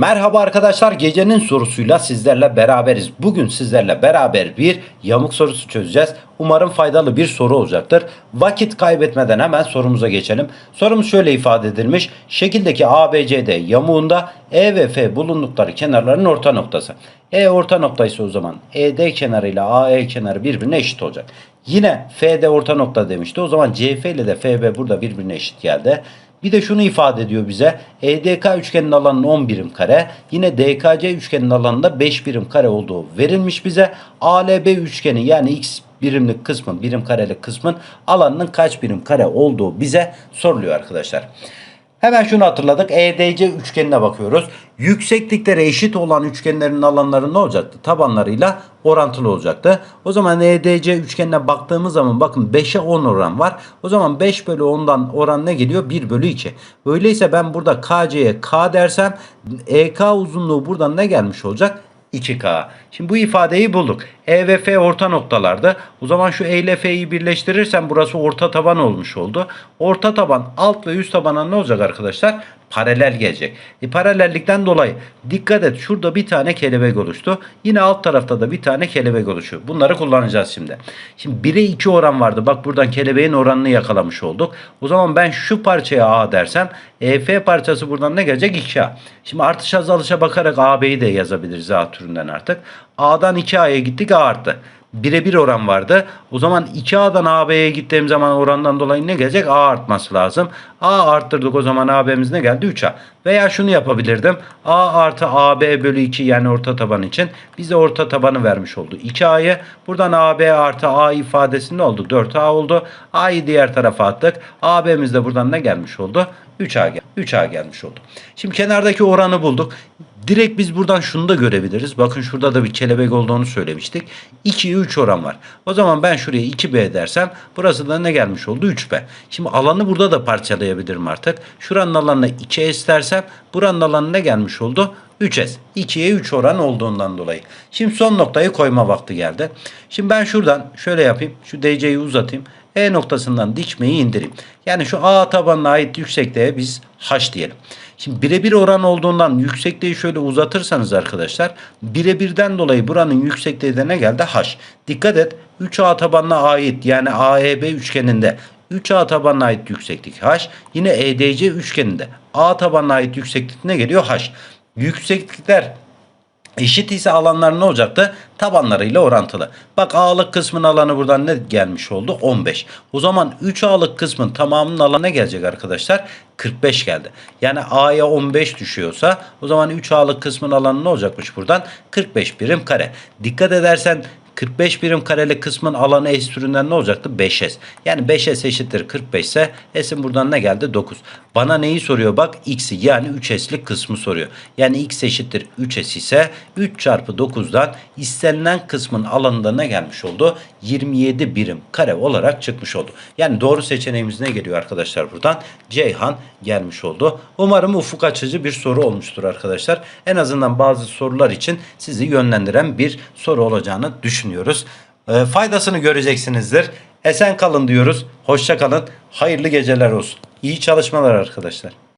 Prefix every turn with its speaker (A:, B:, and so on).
A: Merhaba arkadaşlar gecenin sorusuyla sizlerle beraberiz. Bugün sizlerle beraber bir yamuk sorusu çözeceğiz. Umarım faydalı bir soru olacaktır. Vakit kaybetmeden hemen sorumuza geçelim. Sorumuz şöyle ifade edilmiş. Şekildeki ABCD yamuğunda E ve F bulundukları kenarların orta noktası. E orta noktaysa o zaman ED kenarı ile AE kenarı birbirine eşit olacak. Yine FD orta nokta demişti. O zaman CF ile de FB burada birbirine eşit geldi. Bir de şunu ifade ediyor bize. EDK üçgenin alanının 10 birim kare. Yine DKC üçgenin alanında 5 birim kare olduğu verilmiş bize. ALB üçgeni yani x birimlik kısmın, birim karelik kısmın alanının kaç birim kare olduğu bize soruluyor arkadaşlar. Hemen şunu hatırladık. EDC üçgenine bakıyoruz. Yükseklikleri eşit olan üçgenlerin alanları ne olacaktı? Tabanlarıyla orantılı olacaktı. O zaman EDC üçgenine baktığımız zaman bakın 5'e 10 oran var. O zaman 5 bölü 10'dan oran ne geliyor? 1 bölü 2. Öyleyse ben burada KC'ye K dersem EK uzunluğu buradan ne gelmiş olacak? 2K. Şimdi bu ifadeyi bulduk. E ve F orta noktalardı. O zaman şu E ile F'yi birleştirirsem burası orta taban olmuş oldu. Orta taban alt ve üst tabana ne olacak arkadaşlar? Paralel gelecek. E, paralellikten dolayı dikkat et şurada bir tane kelebek oluştu. Yine alt tarafta da bir tane kelebek oluşuyor. Bunları kullanacağız şimdi. Şimdi 1'e 2 oran vardı. Bak buradan kelebeğin oranını yakalamış olduk. O zaman ben şu parçaya A dersem EF parçası buradan ne gelecek? 2A. Şimdi artış azalışa bakarak AB'yi de yazabiliriz A türünden artık. A'dan 2A'ya gittik A arttı. Birebir oran vardı. O zaman 2A'dan AB'ye gittiğim zaman orandan dolayı ne gelecek? A artması lazım. A arttırdık o zaman AB'miz ne geldi? 3A. Veya şunu yapabilirdim. A artı AB bölü 2 yani orta taban için bize orta tabanı vermiş oldu. 2A'yı buradan AB artı A ifadesi ne oldu? 4A oldu. A'yı diğer tarafa attık. AB'miz de buradan ne gelmiş oldu? 3A, gel 3A gelmiş oldu. Şimdi kenardaki oranı bulduk. Direkt biz buradan şunu da görebiliriz. Bakın şurada da bir kelebek olduğunu söylemiştik. 2'ye 3 oran var. O zaman ben şuraya 2B dersem burası da ne gelmiş oldu? 3B. Şimdi alanı burada da parçalayabilirim artık. Şuranın alanına 2S dersem buranın alanı ne gelmiş oldu? 3S. 2'ye 3 oran olduğundan dolayı. Şimdi son noktayı koyma vakti geldi. Şimdi ben şuradan şöyle yapayım. Şu DC'yi uzatayım. E noktasından dikmeyi indireyim. Yani şu A tabanına ait yüksekliğe biz H diyelim. Şimdi birebir oran olduğundan yüksekliği şöyle uzatırsanız arkadaşlar birebirden dolayı buranın yüksekliği de ne geldi? H. Dikkat et 3A tabanına ait yani AEB üçgeninde 3A tabanına ait yükseklik H. Yine EDC üçgeninde A tabanına ait yükseklik ne geliyor? H. Yükseklikler Eşit ise alanlar ne olacaktı? Tabanlarıyla orantılı. Bak A'lık kısmın alanı buradan ne gelmiş oldu? 15. O zaman 3 A'lık kısmın tamamının alanı ne gelecek arkadaşlar? 45 geldi. Yani A'ya 15 düşüyorsa o zaman 3 A'lık kısmın alanı ne olacakmış buradan? 45 birim kare. Dikkat edersen 45 birim kareli kısmın alanı S türünden ne olacaktı? 5S. Yani 5S eşittir 45 ise S'in buradan ne geldi? 9. Bana neyi soruyor bak? X'i yani 3S'lik kısmı soruyor. Yani X eşittir 3S ise 3 çarpı 9'dan istenilen kısmın alanında ne gelmiş oldu? 27 birim kare olarak çıkmış oldu. Yani doğru seçeneğimiz ne geliyor arkadaşlar buradan? Ceyhan gelmiş oldu. Umarım ufuk açıcı bir soru olmuştur arkadaşlar. En azından bazı sorular için sizi yönlendiren bir soru olacağını düşünüyoruz. E, faydasını göreceksinizdir. Esen kalın diyoruz. Hoşça kalın. Hayırlı geceler olsun. İyi çalışmalar arkadaşlar.